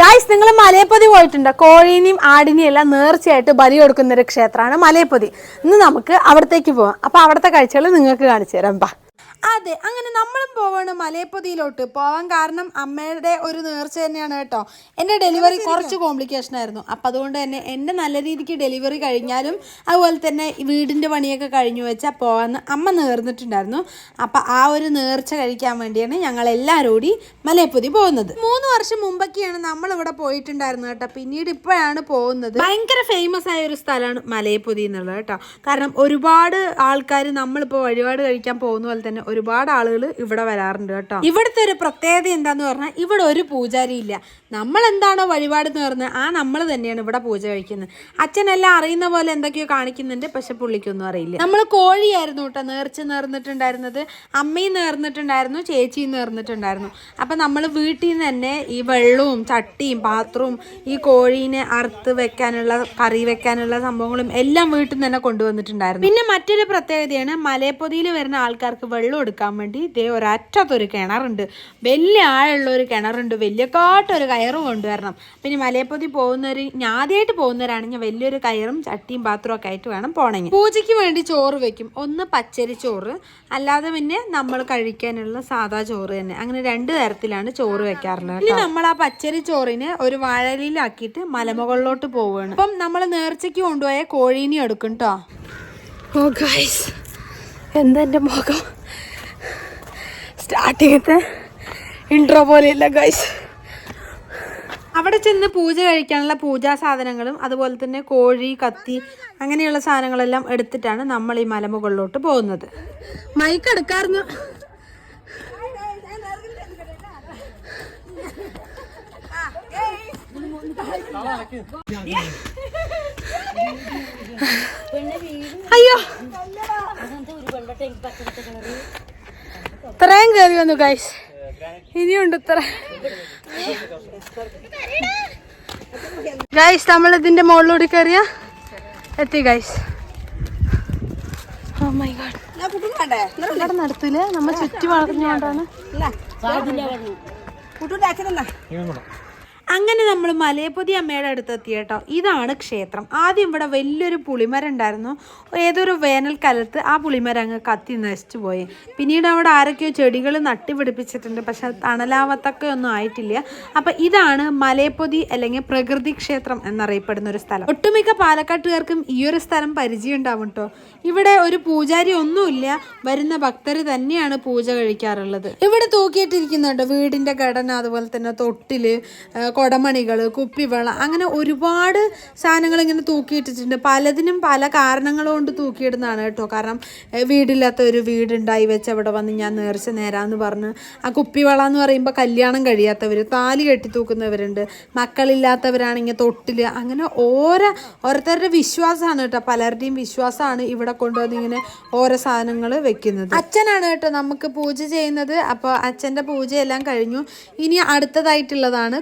Guys നിങ്ങൾ മലയപ്പൊതി പോയിട്ടുണ്ട്? കോഴീനെയും ആടിനെയും എല്ലാം നേർച്ചയായിട്ട് ബലി കൊടുക്കുന്ന ഒരു ക്ഷേത്രമാണ് മലയപ്പൊതി. ഇന്ന് നമുക്ക് അവിടത്തേക്ക് പോവാം. അപ്പോൾ അവിടുത്തെ കാഴ്ചകൾ നിങ്ങൾക്ക് കാണിച്ചു തരാം. അതെ അങ്ങനെ നമ്മളും പോവാണ് മലയപ്പൊതിയിലോട്ട്. പോവാൻ കാരണം അമ്മയുടെ ഒരു നേർച്ച തന്നെയാണ് കേട്ടോ. എന്റെ ഡെലിവറി കുറച്ച് കോംപ്ലിക്കേഷൻ ആയിരുന്നു. അപ്പം അതുകൊണ്ട് തന്നെ എന്റെ നല്ല രീതിക്ക് ഡെലിവറി കഴിഞ്ഞാലും അതുപോലെ തന്നെ വീടിന്റെ പണിയൊക്കെ കഴിഞ്ഞു വെച്ചാൽ പോകാമെന്ന് അമ്മ നേർന്നിട്ടുണ്ടായിരുന്നു. അപ്പം ആ ഒരു നേർച്ച കഴിക്കാൻ വേണ്ടിയാണ് ഞങ്ങൾ എല്ലാവരും കൂടി മലയപ്പൊതി പോകുന്നത്. മൂന്ന് വർഷം മുമ്പൊക്കെയാണ് നമ്മൾ ഇവിടെ പോയിട്ടുണ്ടായിരുന്നത് കേട്ടോ. പിന്നീട് ഇപ്പോഴാണ് പോകുന്നത്. ഭയങ്കര ഫേമസ് ആയ ഒരു സ്ഥലമാണ് മലയപ്പൊതി എന്നുള്ളത് കേട്ടോ. കാരണം ഒരുപാട് ആൾക്കാർ നമ്മളിപ്പോൾ വഴിപാട് കഴിക്കാൻ പോകുന്ന പോലെ തന്നെ ഒരുപാട് ആളുകൾ ഇവിടെ വരാറുണ്ട് കേട്ടോ. ഇവിടുത്തെ ഒരു പ്രത്യേകത എന്താന്ന് പറഞ്ഞാൽ ഇവിടെ ഒരു പൂജാരി ഇല്ല. നമ്മൾ എന്താണോ വഴിപാട് എന്ന് പറഞ്ഞാൽ ആ നമ്മൾ തന്നെയാണ് ഇവിടെ പൂജ കഴിക്കുന്നത്. അച്ഛനെല്ലാം അറിയുന്ന പോലെ എന്തൊക്കെയോ കാണിക്കുന്നുണ്ട് പക്ഷെ പുള്ളിക്കൊന്നും അറിയില്ല. നമ്മൾ കോഴിയായിരുന്നു കേട്ടോ നേർച്ച നേർന്നിട്ടുണ്ടായിരുന്നത് അമ്മയും നേർന്നിട്ടുണ്ടായിരുന്നു ചേച്ചിയും നേർന്നിട്ടുണ്ടായിരുന്നു. അപ്പം നമ്മൾ വീട്ടിൽ നിന്ന് തന്നെ ഈ വെള്ളവും ചട്ടിയും പാത്രവും ഈ കോഴീനെ അറുത്ത് വെക്കാനുള്ള കറി വെക്കാനുള്ള സംഭവങ്ങളും എല്ലാം വീട്ടിൽ നിന്ന് തന്നെ കൊണ്ടുവന്നിട്ടുണ്ടായിരുന്നു. പിന്നെ മറ്റൊരു പ്രത്യേകതയാണ് മലയപ്പൊതിയിൽ വരുന്ന ആൾക്കാർക്ക് വെള്ളം എടുക്കാൻ വേണ്ടി ഇതേ ഒരറ്റത്തൊരു കിണറുണ്ട്. വലിയ ആഴമുള്ള ഒരു കിണറുണ്ട്. വലിയ കാട്ടൊരു കയറും കൊണ്ടുവരണം. പിന്നെ മലയപ്പൊതി പോകുന്നവർ ഞാൻ ആദ്യമായിട്ട് പോകുന്നവരാണെങ്കിൽ വലിയൊരു കയറും ചട്ടിയും പാത്രവും ഒക്കെ ആയിട്ട് വേണം പോണെങ്കിൽ. പൂജയ്ക്ക് വേണ്ടി ചോറ് വെക്കും. ഒന്ന് പച്ചരി ചോറ്. അല്ലാതെ പിന്നെ നമ്മൾ കഴിക്കാനുള്ള സാധാ ചോറ് തന്നെ. അങ്ങനെ രണ്ട് തരത്തിലാണ് ചോറ് വെക്കാറുള്ളത് ഇനി നമ്മൾ ആ പച്ചരി ചോറിന് ഒരു വാഴലിലാക്കിയിട്ട് മലമുകളിലോട്ട് പോവുകയാണ്. അപ്പം നമ്മൾ നേർച്ചയ്ക്ക് കൊണ്ടുപോയ കോഴീനെ എടുക്കും കേട്ടോ. ഓ ഗൈസ് എന്താ എന്റെ മുഖം? സ്റ്റാർട്ടിങ്ങത്തെ ഇൻട്രോ പോലെയില്ല ഗൈസ് അവിടെ ചെന്ന് പൂജ കഴിക്കാനുള്ള പൂജാ സാധനങ്ങളും അതുപോലെ തന്നെ കോഴി കത്തി അങ്ങനെയുള്ള സാധനങ്ങളെല്ലാം എടുത്തിട്ടാണ് നമ്മൾ ഈ മലമുകളിലോട്ട് പോകുന്നത്. മൈക്ക് എടുക്കാറുന്നു അയ്യോ. ഇത്രയും കയറി വന്നു ഗൈസ് ഇനിയുണ്ട് ഇത്ര. ഗൈസ് നമ്മൾ ഇതിന്റെ മുകളിലൂടെ കയറിയ എത്തി ഗൈസ് ഓ മൈ ഗോഡ് ഇവിടെ നടത്തൂല നമ്മ ചുറ്റി വളർന്നുകൊണ്ടാണ് അങ്ങനെ നമ്മൾ മലയപ്പൊതി അമ്മയുടെ അടുത്തെത്തി കേട്ടോ. ഇതാണ് ക്ഷേത്രം. ആദ്യം ഇവിടെ വലിയൊരു പുളിമരം ഉണ്ടായിരുന്നു. ഏതൊരു വേനൽക്കാലത്ത് ആ പുളിമരം അങ്ങ് കത്തി നശിച്ചു പോയി. പിന്നീട് അവിടെ ആരൊക്കെയോ ചെടികൾ നട്ടുപിടിപ്പിച്ചിട്ടുണ്ട്. പക്ഷെ തണലാവത്തൊക്കെ ഒന്നും ആയിട്ടില്ല. അപ്പം ഇതാണ് മലയപ്പൊതി അല്ലെങ്കിൽ പ്രകൃതി ക്ഷേത്രം എന്നറിയപ്പെടുന്ന ഒരു സ്ഥലം. ഒട്ടുമിക്ക പാലക്കാട്ടുകാർക്കും ഈ ഒരു സ്ഥലം പരിചയം ഉണ്ടാവും കേട്ടോ. ഇവിടെ ഒരു പൂജാരി ഒന്നുമില്ല. വരുന്ന ഭക്തർ തന്നെയാണ് പൂജ കഴിക്കാറുള്ളത്. ഇവിടെ തൂക്കിയിട്ടിരിക്കുന്നുണ്ട്. വീടിന്റെ ഘടന അതുപോലെ തന്നെ തൊട്ടിൽ കൊടമണികൾ കുപ്പിവള അങ്ങനെ ഒരുപാട് സാധനങ്ങൾ ഇങ്ങനെ തൂക്കിയിട്ടിട്ടുണ്ട്. പലതിനും പല കാരണങ്ങൾ കൊണ്ട് തൂക്കിയിടുന്നതാണ് കേട്ടോ. കാരണം ഏ, വീടില്ലാത്ത ഒരു വീടുണ്ടായി വെച്ച് അവിടെ വന്ന് ഞാൻ നേർച്ച നേരാന്ന് പറഞ്ഞ് ആ കുപ്പിവള എന്ന് പറയുമ്പോൾ കല്യാണം കഴിയാത്തവർ താലി കെട്ടി തൂക്കുന്നവരുണ്ട് മക്കളില്ലാത്തവരാണെങ്കിൽ തൊട്ടിൽ അങ്ങനെ ഓരോ ഓരോരുത്തരുടെ വിശ്വാസമാണ് കേട്ടോ. പലരുടെയും വിശ്വാസമാണ് ഇവിടെ കൊണ്ടുവന്ന് ഇങ്ങനെ ഓരോ സാധനങ്ങൾ വെക്കുന്നത്. അച്ഛനാണ് കേട്ടോ നമുക്ക് പൂജ ചെയ്യുന്നത്. അപ്പോൾ അച്ഛന്റെ പൂജയെല്ലാം കഴിഞ്ഞു. ഇനി അടുത്തതായിട്ടുള്ളതാണ്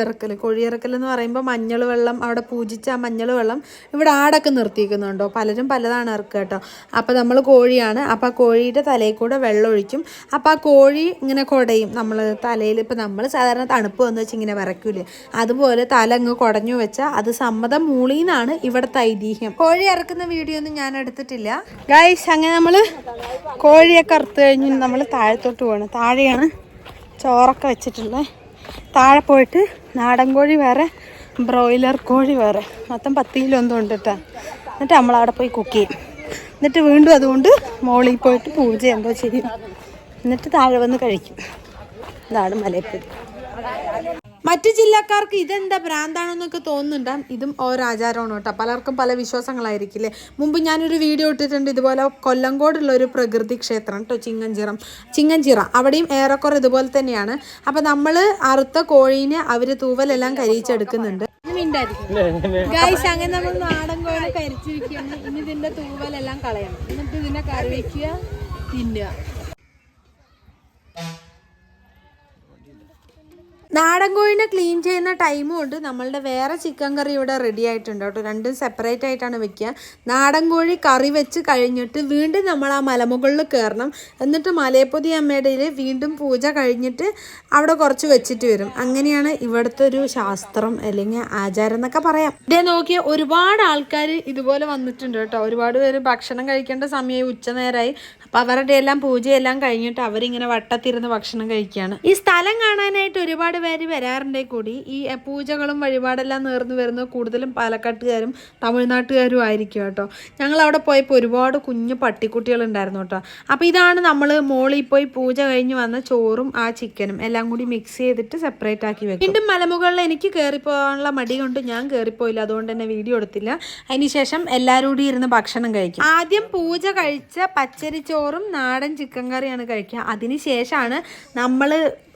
കോഴിയിറക്കൽ കോഴിയിറക്കൽ എന്ന് പറയുമ്പോൾ മഞ്ഞൾ വെള്ളം അവിടെ പൂജിച്ച ആ മഞ്ഞൾ വെള്ളം ഇവിടെ ആടൊക്കെ നിർത്തിയിരിക്കുന്നുണ്ടോ? പലരും പലതാണ് ഇറക്കുക കേട്ടോ. അപ്പോൾ നമ്മൾ കോഴിയാണ്. അപ്പോൾ ആ കോഴിയുടെ തലയിൽ കൂടെ വെള്ളം ഒഴിക്കും. അപ്പോൾ ആ കോഴി ഇങ്ങനെ കുടയും. നമ്മൾ തലയിൽ ഇപ്പോൾ നമ്മൾ സാധാരണ തണുപ്പ് വന്ന് വെച്ച് ഇങ്ങനെ വിറയ്ക്കൂലേ അതുപോലെ തല അങ്ങ് കുടഞ്ഞു വെച്ചാൽ അത് സമ്മതം മൂളിന്നാണ് ഇവിടുത്തെ ഐതിഹ്യം കോഴി ഇറക്കുന്ന വീഡിയോ ഒന്നും ഞാൻ എടുത്തിട്ടില്ല. ഗൈസ് അങ്ങനെ നമ്മൾ കോഴിയൊക്കെ അറുത്ത് കഴിഞ്ഞ് നമ്മൾ താഴത്തോട്ട് പോകണം താഴെയാണ് ചോറൊക്കെ വെച്ചിട്ടുള്ളത്. താഴെ പോയിട്ട് നാടൻ കോഴി വേറെ ബ്രോയിലർ കോഴി വേറെ. മൊത്തം പത്ത് കിലോ എന്തോ ഉണ്ട് കേട്ടോ എന്നിട്ട് നമ്മളവിടെ പോയി കുക്ക് ചെയ്യും. എന്നിട്ട് വീണ്ടും അതുകൊണ്ട് മോളിൽ പോയിട്ട് പൂജ എന്തോ ചെയ്യും. എന്നിട്ട് താഴെ വന്ന് കഴിക്കും. ഇതാണ് മലയപ്പതി മറ്റു ജില്ലക്കാർക്ക് ഇതെന്താ ഭ്രാന്താണെന്നൊക്കെ തോന്നുന്നുണ്ട്. ഇതും ഓരോ ആചാരമാണ് കേട്ടോ. പലർക്കും പല വിശ്വാസങ്ങളായിരിക്കില്ലേ? മുമ്പ് ഞാനൊരു വീഡിയോ ഇട്ടിട്ടുണ്ട്. ഇതുപോലെ കൊല്ലങ്കോടുള്ള ഒരു പ്രകൃതി ക്ഷേത്രം കേട്ടോ ചിങ്ങഞ്ചിറം. ചിങ്ങഞ്ചിറ. അവിടെയും ഏറെക്കുറെ ഇതുപോലെ തന്നെയാണ്. അപ്പം നമ്മൾ അറുത്ത കോഴീനെ അവർ തൂവലെല്ലാം കരിയിച്ചെടുക്കുന്നുണ്ട്. ഗൈസ് അങ്ങനെ നമ്മൾ നാടൻ കോഴി കരിച്ചിരിക്കുകയാണ്. ഇനി ഇതിന്റെ തൂവലെല്ലാം കളയണം. എന്നിട്ട് ഇതിനെ കറി തിന്നുക. നാടൻ കോഴിനെ ക്ലീൻ ചെയ്യുന്ന ടൈമും ഉണ്ട്. നമ്മളുടെ വേറെ ചിക്കൻ കറി ഇവിടെ റെഡി ആയിട്ടുണ്ട് കേട്ടോ. രണ്ടും സെപ്പറേറ്റ് ആയിട്ടാണ് വെക്കുക. നാടൻ കോഴി കറി വെച്ച് കഴിഞ്ഞിട്ട് വീണ്ടും നമ്മൾ ആ മലമുകളിൽ കയറണം. എന്നിട്ട് മലയപ്പൊതി അമ്മയുടെ വീണ്ടും പൂജ കഴിഞ്ഞിട്ട് അവിടെ കുറച്ച് വെച്ചിട്ട് വരും. അങ്ങനെയാണ് ഇവിടുത്തെ ഒരു ശാസ്ത്രം അല്ലെങ്കിൽ ആചാരം എന്നൊക്കെ പറയാം. ഇതേ നോക്കിയ ഒരുപാട് ആൾക്കാർ ഇതുപോലെ വന്നിട്ടുണ്ട് കേട്ടോ. ഒരുപാട് പേര് ഭക്ഷണം കഴിക്കേണ്ട സമയം ഉച്ച നേരമായി. അപ്പൊ അവരുടെ എല്ലാം പൂജയെല്ലാം കഴിഞ്ഞിട്ട് അവരിങ്ങനെ വട്ടത്തിരുന്ന് ഭക്ഷണം കഴിക്കുകയാണ്. ഈ സ്ഥലം കാണാനായിട്ട് ഒരുപാട് പേര് വരാറുണ്ടെങ്കിൽ കൂടി. ഈ പൂജകളും വഴിപാടെല്ലാം നേർന്ന് വരുന്നത് കൂടുതലും പാലക്കാട്ടുകാരും തമിഴ്നാട്ടുകാരും ആയിരിക്കും കേട്ടോ. ഞങ്ങൾ അവിടെ പോയപ്പോൾ ഒരുപാട് കുഞ്ഞു പട്ടിക്കുട്ടികൾ ഉണ്ടായിരുന്നു കേട്ടോ. അപ്പോൾ ഇതാണ് നമ്മൾ മോളിൽ പോയി പൂജ കഴിഞ്ഞ് വന്ന ചോറും ആ ചിക്കനും എല്ലാം കൂടി മിക്സ് ചെയ്തിട്ട് സെപ്പറേറ്റ് ആക്കി വെക്കും. വീണ്ടും മലമുകളിൽ എനിക്ക് കയറിപ്പോകാനുള്ള മടി കൊണ്ട് ഞാൻ കയറിപ്പോയില്ല അതുകൊണ്ട് തന്നെ വീഡിയോ എടുത്തില്ല. അതിനുശേഷം എല്ലാവരും കൂടി ഇരുന്ന് ഭക്ഷണം കഴിക്കും. ആദ്യം പൂജ കഴിച്ച പച്ചരി ചോറും നാടൻ ചിക്കൻ കറിയാണ് കഴിക്കുക. അതിനുശേഷമാണ് നമ്മൾ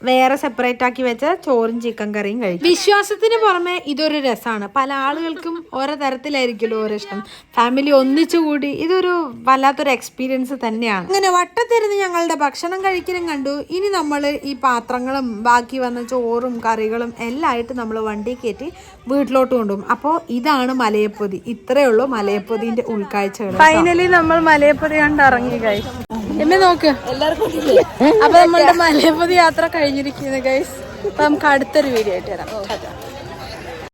വേറെ സെപ്പറേറ്റ് ആക്കി വെച്ച ചോറും ചിക്കൻ കറിയും കഴിക്കും വിശ്വാസത്തിന് പുറമെ ഇതൊരു രസമാണ്. പല ആളുകൾക്കും ഓരോ തരത്തിലായിരിക്കുമല്ലോ ഓരോ ഇഷ്ടം. ഫാമിലി ഒന്നിച്ചുകൂടി ഇതൊരു വല്ലാത്തൊരു എക്സ്പീരിയൻസ് തന്നെയാണ്. അങ്ങനെ വട്ടത്തിരുന്ന് ഞങ്ങളുടെ ഭക്ഷണം കഴിക്കലും കണ്ടു. ഇനി നമ്മൾ ഈ പാത്രങ്ങളും ബാക്കി വന്ന ചോറും കറികളും എല്ലാം ആയിട്ട് നമ്മൾ വണ്ടി കയറ്റി വീട്ടിലോട്ട് കൊണ്ടുപോകും. അപ്പോൾ ഇതാണ് മലയപ്പൊതി. ഇത്രയേ ഉള്ളൂ മലയപ്പൊതിന്റെ ഉൾക്കാഴ്ചകൾ. ഫൈനലി നമ്മൾ മലയപ്പൊതി കണ്ട് ഇറങ്ങി എമ്മെ നോക്ക്. അപ്പൊ നമ്മളുടെ മലയപ്പതി യാത്ര കഴിഞ്ഞിരിക്കുന്നു ഗൈസ് അപ്പൊ നമുക്ക് അടുത്തൊരു വീഡിയോ ആയിട്ട് വരാം.